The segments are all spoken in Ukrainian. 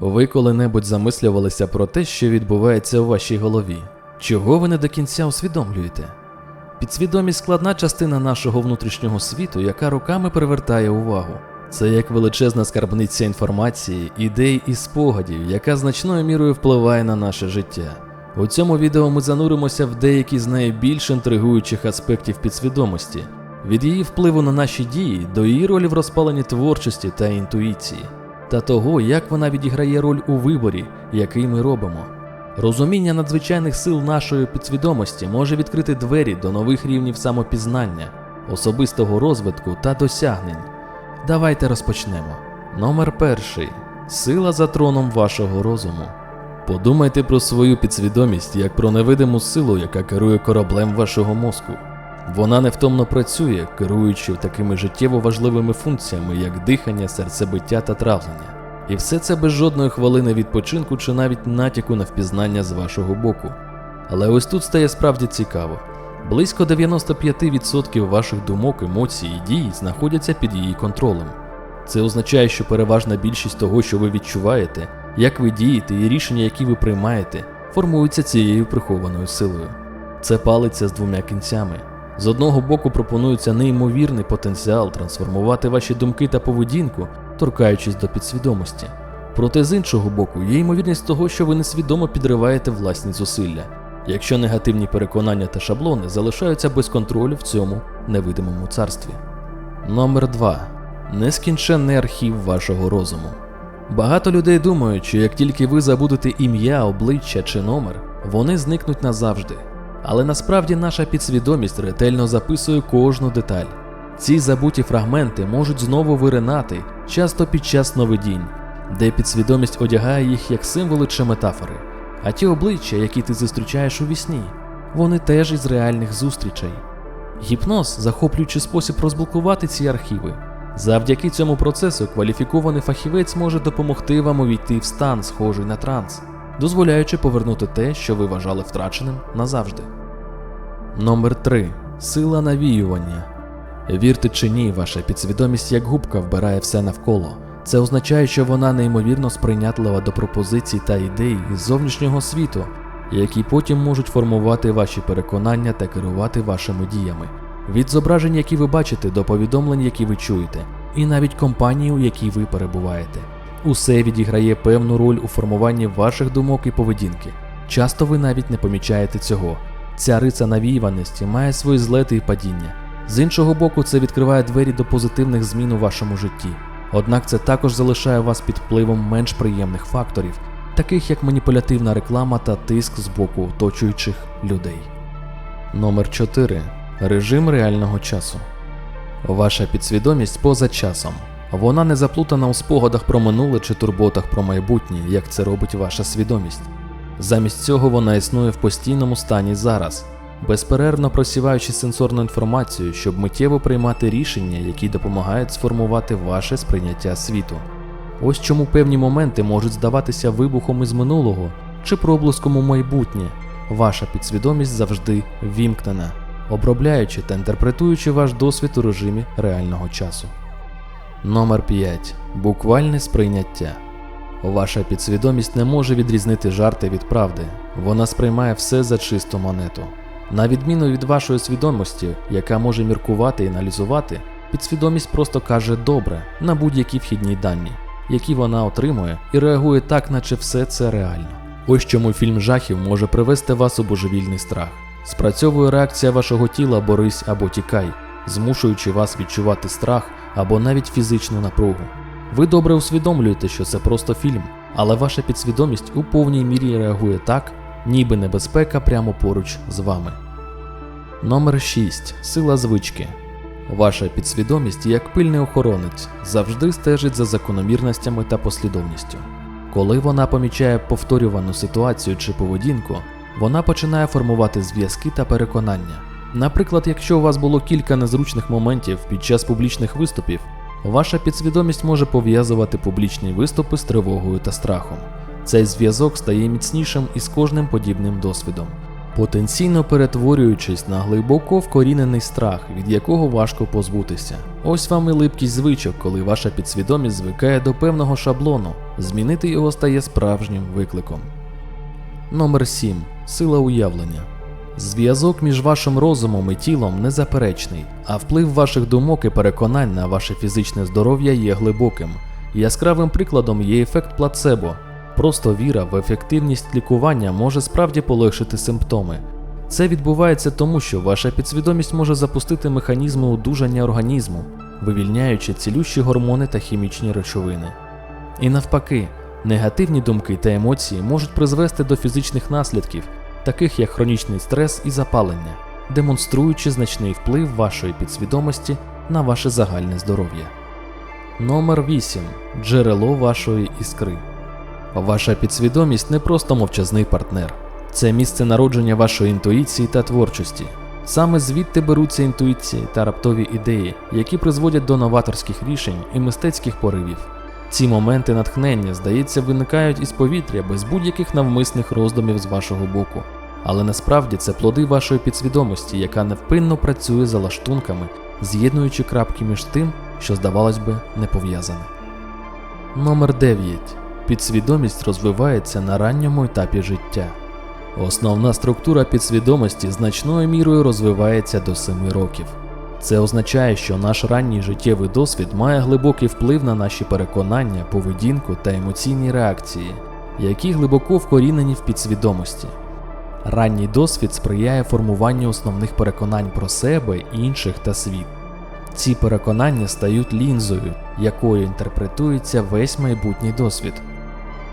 Ви коли-небудь замислювалися про те, що відбувається у вашій голові? Чого ви не до кінця усвідомлюєте? Підсвідомість складна частина нашого внутрішнього світу, яка роками привертає увагу. Це як величезна скарбниця інформації, ідей і спогадів, яка значною мірою впливає на наше життя. У цьому відео ми зануримося в деякі з найбільш інтригуючих аспектів підсвідомості, від її впливу на наші дії до її ролі в розпаленні творчості та інтуїції, та того, як вона відіграє роль у виборі, який ми робимо. Розуміння надзвичайних сил нашої підсвідомості може відкрити двері до нових рівнів самопізнання, особистого розвитку та досягнень. Давайте розпочнемо. Номер перший. Сила за троном вашого розуму. Подумайте про свою підсвідомість як про невидиму силу, яка керує кораблем вашого мозку. Вона невтомно працює, керуючи такими життєво важливими функціями, як дихання, серцебиття та травлення. І все це без жодної хвилини відпочинку чи навіть натяку на впізнання з вашого боку. Але ось тут стає справді цікаво. Близько 95% ваших думок, емоцій і дій знаходяться під її контролем. Це означає, що переважна більшість того, що ви відчуваєте, як ви дієте і рішення, які ви приймаєте, формуються цією прихованою силою. Це палиться з двома кінцями. З одного боку пропонується неймовірний потенціал трансформувати ваші думки та поведінку, торкаючись до підсвідомості. Проте з іншого боку, є ймовірність того, що ви несвідомо підриваєте власні зусилля, якщо негативні переконання та шаблони залишаються без контролю в цьому невидимому царстві. Номер 2. Нескінченний архів вашого розуму. Багато людей думають, що як тільки ви забудете ім'я, обличчя чи номер, вони зникнуть назавжди. Але насправді наша підсвідомість ретельно записує кожну деталь. Ці забуті фрагменти можуть знову виринати, часто під час сновидінь, де підсвідомість одягає їх як символи чи метафори. А ті обличчя, які ти зустрічаєш у вісні, вони теж із реальних зустрічей. Гіпноз захоплюючий спосіб розблокувати ці архіви. Завдяки цьому процесу кваліфікований фахівець може допомогти вам увійти в стан, схожий на транс, дозволяючи повернути те, що ви вважали втраченим назавжди. Номер 3. Сила навіювання. Вірте чи ні, ваша підсвідомість як губка вбирає все навколо. Це означає, що вона неймовірно сприйнятлива до пропозицій та ідей із зовнішнього світу, які потім можуть формувати ваші переконання та керувати вашими діями. Від зображень, які ви бачите, до повідомлень, які ви чуєте, і навіть компанії, у якій ви перебуваєте. Усе відіграє певну роль у формуванні ваших думок і поведінки. Часто ви навіть не помічаєте цього. Ця риса навіюваності має свої злети і падіння. З іншого боку, це відкриває двері до позитивних змін у вашому житті. Однак це також залишає вас під впливом менш приємних факторів, таких як маніпулятивна реклама та тиск з боку оточуючих людей. Номер 4. Режим реального часу. Ваша підсвідомість поза часом. Вона не заплутана у спогадах про минуле чи турботах про майбутнє, як це робить ваша свідомість. Замість цього вона існує в постійному стані зараз, безперервно просіваючи сенсорну інформацію, щоб миттєво приймати рішення, які допомагають сформувати ваше сприйняття світу. Ось чому певні моменти можуть здаватися вибухом із минулого чи проблиском у майбутнє. Ваша підсвідомість завжди вімкнена, обробляючи та інтерпретуючи ваш досвід у режимі реального часу. Номер 5. Буквальне сприйняття. Ваша підсвідомість не може відрізнити жарти від правди. Вона сприймає все за чисту монету. На відміну від вашої свідомості, яка може міркувати і аналізувати, підсвідомість просто каже добре на будь-які вхідні дані, які вона отримує, і реагує так, наче все це реально. Ось чому фільм жахів може привести вас у божевільний страх. Спрацьовує реакція вашого тіла борись або тікай, змушуючи вас відчувати страх або навіть фізичну напругу. Ви добре усвідомлюєте, що це просто фільм, але ваша підсвідомість у повній мірі реагує так, ніби небезпека прямо поруч з вами. Номер 6. Сила звички. Ваша підсвідомість, як пильний охоронець, завжди стежить за закономірностями та послідовністю. Коли вона помічає повторювану ситуацію чи поведінку, вона починає формувати зв'язки та переконання. Наприклад, якщо у вас було кілька незручних моментів під час публічних виступів, ваша підсвідомість може пов'язувати публічні виступи з тривогою та страхом. Цей зв'язок стає міцнішим із кожним подібним досвідом. потенційно перетворюючись на глибоко вкорінений страх, від якого важко позбутися. Ось вам і липкість звичок, коли ваша підсвідомість звикає до певного шаблону, змінити його стає справжнім викликом. Номер 7. Сила уявлення. Зв'язок між вашим розумом і тілом незаперечний, а вплив ваших думок і переконань на ваше фізичне здоров'я є глибоким. Яскравим прикладом є ефект плацебо. Просто віра в ефективність лікування може справді полегшити симптоми. Це відбувається тому, що ваша підсвідомість може запустити механізми одужання організму, вивільняючи цілющі гормони та хімічні речовини. І навпаки, негативні думки та емоції можуть призвести до фізичних наслідків, таких як хронічний стрес і запалення, демонструючи значний вплив вашої підсвідомості на ваше загальне здоров'я. Номер 8. Джерело вашої іскри. Ваша підсвідомість не просто мовчазний партнер, це місце народження вашої інтуїції та творчості. Саме звідти беруться інтуїції та раптові ідеї, які призводять до новаторських рішень і мистецьких поривів. Ці моменти натхнення, здається, виникають із повітря без будь-яких навмисних роздумів з вашого боку. Але насправді це плоди вашої підсвідомості, яка невпинно працює за лаштунками, з'єднуючи крапки між тим, що, здавалось би, не пов'язане. Номер 9. Підсвідомість розвивається на ранньому етапі життя. Основна структура підсвідомості значною мірою розвивається до 7 років. Це означає, що наш ранній життєвий досвід має глибокий вплив на наші переконання, поведінку та емоційні реакції, які глибоко вкорінені в підсвідомості. Ранній досвід сприяє формуванню основних переконань про себе, інших та світ. Ці переконання стають лінзою, якою інтерпретується весь майбутній досвід.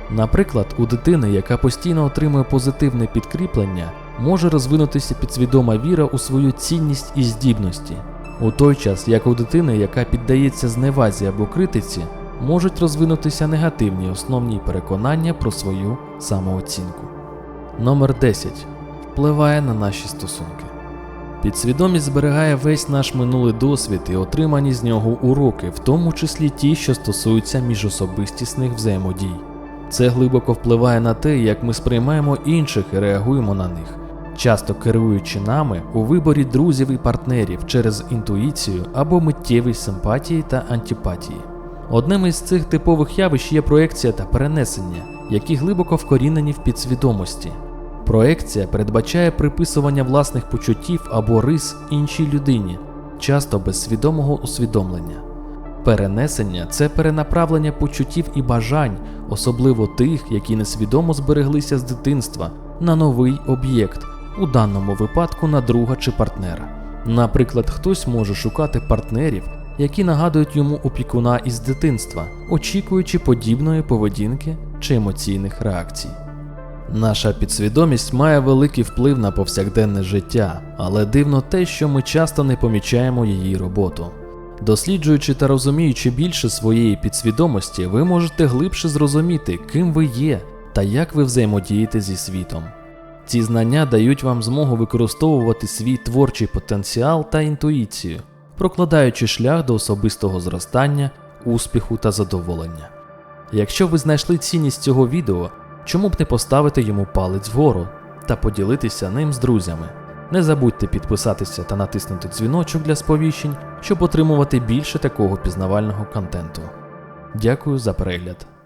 Наприклад, у дитини, яка постійно отримує позитивне підкріплення, може розвинутися підсвідома віра у свою цінність і здібності, у той час як у дитини, яка піддається зневазі або критиці, можуть розвинутися негативні основні переконання про свою самооцінку. Номер 10 впливає на наші стосунки. Підсвідомість зберігає весь наш минулий досвід і отримані з нього уроки, в тому числі ті, що стосуються міжособистісних взаємодій. Це глибоко впливає на те, як ми сприймаємо інших і реагуємо на них, часто керуючи нами у виборі друзів і партнерів через інтуїцію або миттєвість симпатії та антипатії. Одним із цих типових явищ є проекція та перенесення, які глибоко вкорінені в підсвідомості. Проекція передбачає приписування власних почуттів або рис іншій людині, часто без свідомого усвідомлення. Перенесення це перенаправлення почуттів і бажань, особливо тих, які несвідомо збереглися з дитинства, на новий об'єкт, у даному випадку на друга чи партнера. Наприклад, хтось може шукати партнерів, які нагадують йому опікуна із дитинства, очікуючи подібної поведінки чи емоційних реакцій. Наша підсвідомість має великий вплив на повсякденне життя, але дивно те, що ми часто не помічаємо її роботу. Досліджуючи та розуміючи більше своєї підсвідомості, ви можете глибше зрозуміти, ким ви є та як ви взаємодієте зі світом. Ці знання дають вам змогу використовувати свій творчий потенціал та інтуїцію, прокладаючи шлях до особистого зростання, успіху та задоволення. Якщо ви знайшли цінність цього відео, чому б не поставити йому палець вгору та поділитися ним з друзями. Не забудьте підписатися та натиснути дзвіночок для сповіщень, щоб отримувати більше такого пізнавального контенту. Дякую за перегляд.